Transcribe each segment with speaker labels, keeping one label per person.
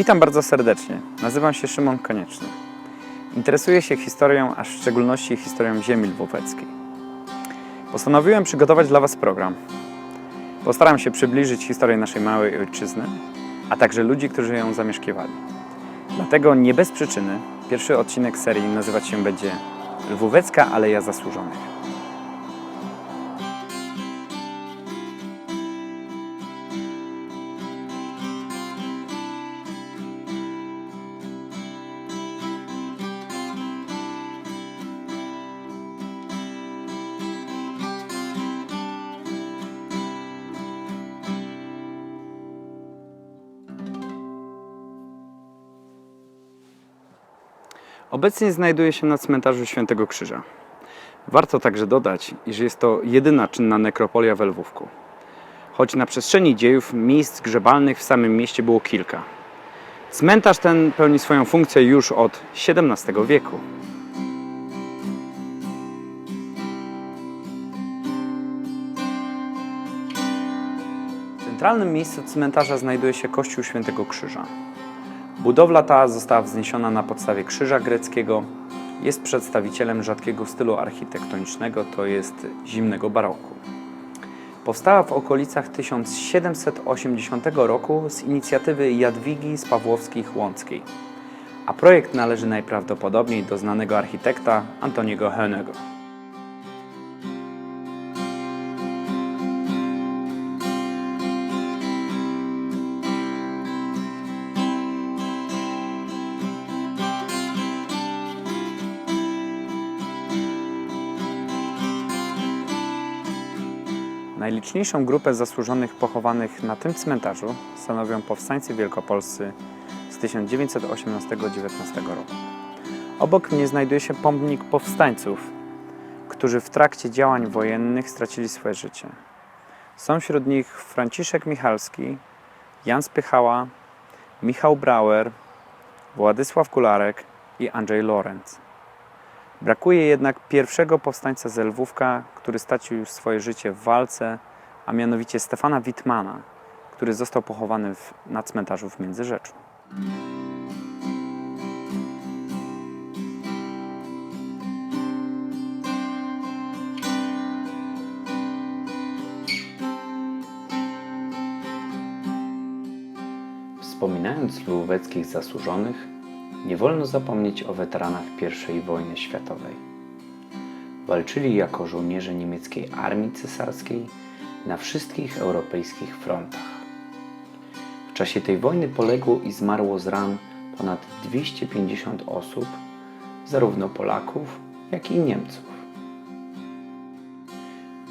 Speaker 1: Witam bardzo serdecznie. Nazywam się Szymon Konieczny. Interesuję się historią, a w szczególności historią ziemi lwóweckiej. Postanowiłem przygotować dla Was program. Postaram się przybliżyć historię naszej małej ojczyzny, a także ludzi, którzy ją zamieszkiwali. Dlatego nie bez przyczyny pierwszy odcinek serii nazywać się będzie Lwówecka Aleja Zasłużonych. Obecnie znajduję się na cmentarzu Świętego Krzyża. Warto także dodać, iż jest to jedyna czynna nekropolia w Lwówku. Choć na przestrzeni dziejów miejsc grzebalnych w samym mieście było kilka. Cmentarz ten pełni swoją funkcję już od XVII wieku. W centralnym miejscu cmentarza znajduje się kościół Świętego Krzyża. Budowla ta została wzniesiona na podstawie krzyża greckiego. Jest przedstawicielem rzadkiego stylu architektonicznego, to jest zimnego baroku. Powstała w okolicach 1780 roku z inicjatywy Jadwigi z Pawłowskich-Łąckiej, a projekt należy najprawdopodobniej do znanego architekta Antoniego Hönego. Najliczniejszą grupę zasłużonych pochowanych na tym cmentarzu stanowią powstańcy wielkopolscy z 1918-19 roku. Obok mnie znajduje się pomnik powstańców, którzy w trakcie działań wojennych stracili swoje życie. Są wśród nich Franciszek Michalski, Jan Spychała, Michał Brauer, Władysław Kularek i Andrzej Lorenz. Brakuje jednak pierwszego powstańca z Lwówka, który stracił już swoje życie w walce, a mianowicie Stefana Wittmana, który został pochowany w, na cmentarzu w Międzyrzeczu. Wspominając lwóweckich zasłużonych, nie wolno zapomnieć o weteranach I wojny światowej. Walczyli jako żołnierze niemieckiej armii cesarskiej na wszystkich europejskich frontach. W czasie tej wojny poległo i zmarło z ran ponad 250 osób, zarówno Polaków, jak i Niemców.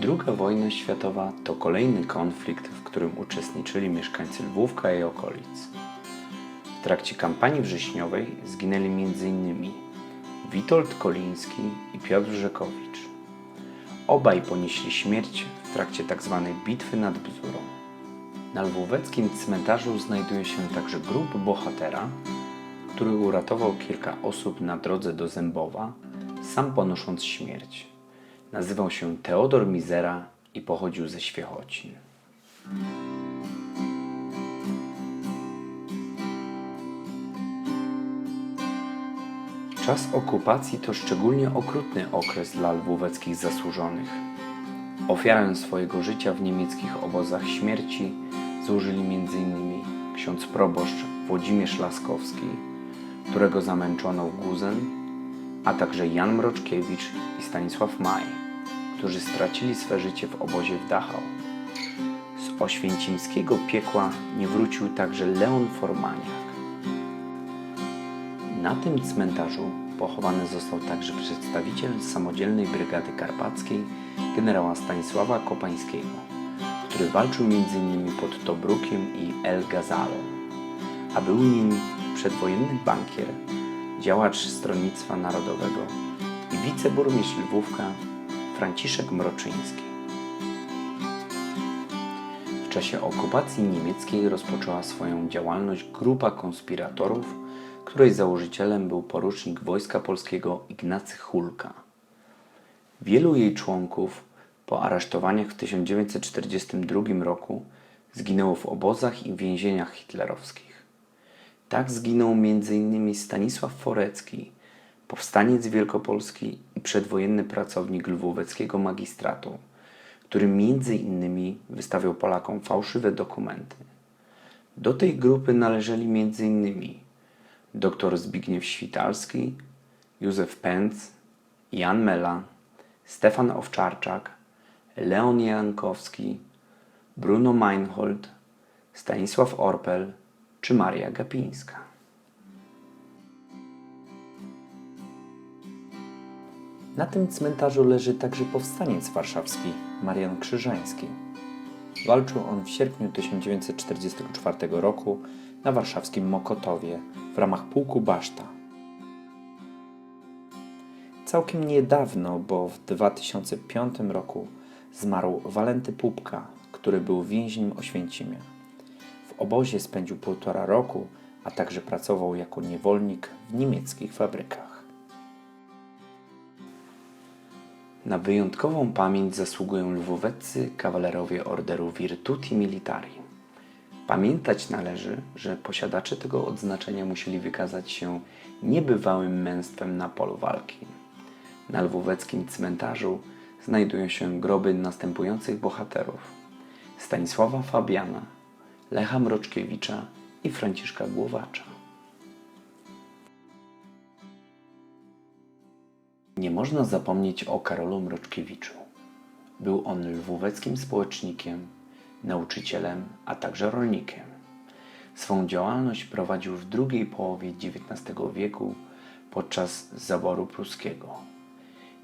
Speaker 1: Druga wojna światowa to kolejny konflikt, w którym uczestniczyli mieszkańcy Lwówka i okolic. Trakcie kampanii wrześniowej zginęli m.in. Witold Koliński i Piotr Rzekowicz. Obaj ponieśli śmierć w trakcie tzw. bitwy nad Bzurą. Na lwóweckim cmentarzu znajduje się także grób bohatera, który uratował kilka osób na drodze do Zębowa, sam ponosząc śmierć. Nazywał się Teodor Mizera i pochodził ze Świechocin. Czas okupacji to szczególnie okrutny okres dla lwóweckich zasłużonych. Ofiarę swojego życia w niemieckich obozach śmierci złożyli m.in. ksiądz proboszcz Włodzimierz Laskowski, którego zamęczono w Guzen, a także Jan Mroczkiewicz i Stanisław Maj, którzy stracili swe życie w obozie w Dachau. Z oświęcimskiego piekła nie wrócił także Leon Formaniak. Na tym cmentarzu pochowany został także przedstawiciel samodzielnej brygady karpackiej generała Stanisława Kopańskiego, który walczył m.in. pod Tobrukiem i El Gazalą, a był nim przedwojenny bankier, działacz Stronnictwa Narodowego i wiceburmistrz Lwówka Franciszek Mroczyński. W czasie okupacji niemieckiej rozpoczęła swoją działalność grupa konspiratorów, której założycielem był porucznik Wojska Polskiego Ignacy Hulka. Wielu jej członków po aresztowaniach w 1942 roku zginęło w obozach i więzieniach hitlerowskich. Tak zginął m.in. Stanisław Forecki, powstaniec wielkopolski i przedwojenny pracownik lwóweckiego magistratu, który m.in. wystawiał Polakom fałszywe dokumenty. Do tej grupy należeli m.in. dr Zbigniew Świtalski, Józef Pęc, Jan Mela, Stefan Owczarczak, Leon Jankowski, Bruno Meinhold, Stanisław Orpel czy Maria Gapińska.
Speaker 2: Na tym cmentarzu leży także powstaniec warszawski Marian Krzyżański. Walczył on w sierpniu 1944 roku na warszawskim Mokotowie w ramach pułku Baszta. Całkiem niedawno, bo w 2005 roku zmarł Walenty Pupka, który był więźniem Oświęcimia. W obozie spędził półtora roku, a także pracował jako niewolnik w niemieckich fabrykach.
Speaker 1: Na wyjątkową pamięć zasługują lwóweccy kawalerowie orderu Virtuti Militari. Pamiętać należy, że posiadacze tego odznaczenia musieli wykazać się niebywałym męstwem na polu walki. Na lwóweckim cmentarzu znajdują się groby następujących bohaterów: Stanisława Fabiana, Lecha Mroczkiewicza i Franciszka Głowacza. Nie można zapomnieć o Karolu Mroczkiewiczu. Był on lwóweckim społecznikiem, nauczycielem, a także rolnikiem. Swą działalność prowadził w drugiej połowie XIX wieku podczas zaboru pruskiego.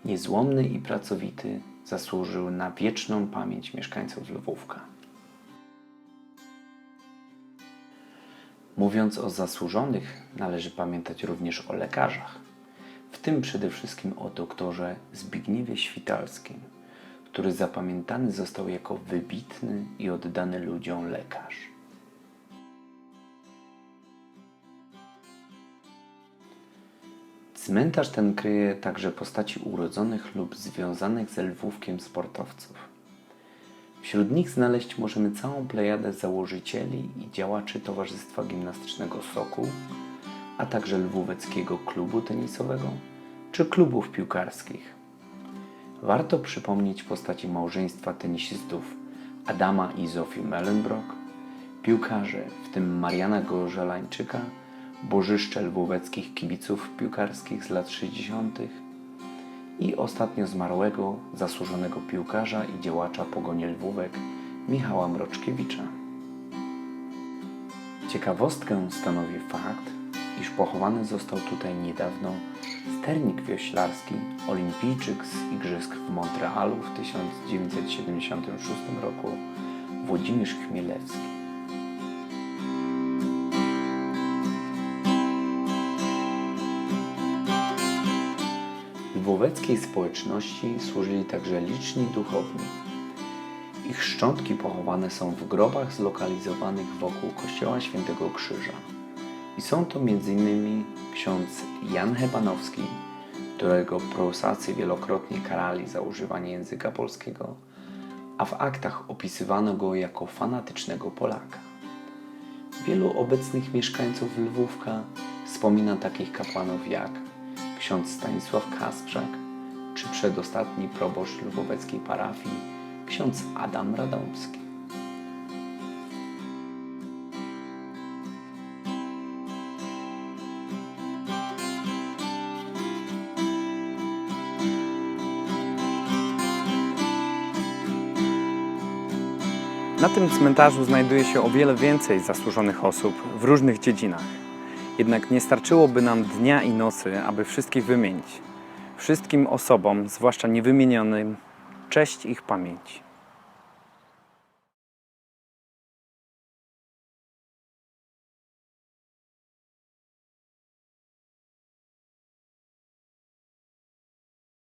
Speaker 1: Niezłomny i pracowity zasłużył na wieczną pamięć mieszkańców Lwówka. Mówiąc o zasłużonych, należy pamiętać również o lekarzach, w tym przede wszystkim o doktorze Zbigniewie Świtalskim, który zapamiętany został jako wybitny i oddany ludziom lekarz. Cmentarz ten kryje także postaci urodzonych lub związanych ze Lwówkiem sportowców. Wśród nich znaleźć możemy całą plejadę założycieli i działaczy Towarzystwa Gimnastycznego Sokół, a także Lwóweckiego Klubu Tenisowego czy klubów piłkarskich. Warto przypomnieć postaci małżeństwa tenisistów Adama i Zofii Mellenbrock, piłkarzy, w tym Mariana Gorzelańczyka, bożyszcze lwóweckich kibiców piłkarskich z lat 60. i ostatnio zmarłego, zasłużonego piłkarza i działacza Pogoni Lwówek Michała Mroczkiewicza. Ciekawostkę stanowi fakt, iż pochowany został tutaj niedawno sternik wioślarski, olimpijczyk z Igrzysk w Montrealu w 1976 roku Włodzimierz Chmielewski. Lwóweckiej społeczności służyli także liczni duchowni. Ich szczątki pochowane są w grobach zlokalizowanych wokół kościoła Świętego Krzyża. I są to m.in. ksiądz Jan Hebanowski, którego prusacy wielokrotnie karali za używanie języka polskiego, a w aktach opisywano go jako fanatycznego Polaka. Wielu obecnych mieszkańców Lwówka wspomina takich kapłanów jak ksiądz Stanisław Kasprzak czy przedostatni proboszcz lwóweckiej parafii ksiądz Adam Radomski.
Speaker 2: Na tym cmentarzu znajduje się o wiele więcej zasłużonych osób w różnych dziedzinach. Jednak nie starczyłoby nam dnia i nocy, aby wszystkich wymienić. Wszystkim osobom, zwłaszcza niewymienionym, cześć ich pamięć.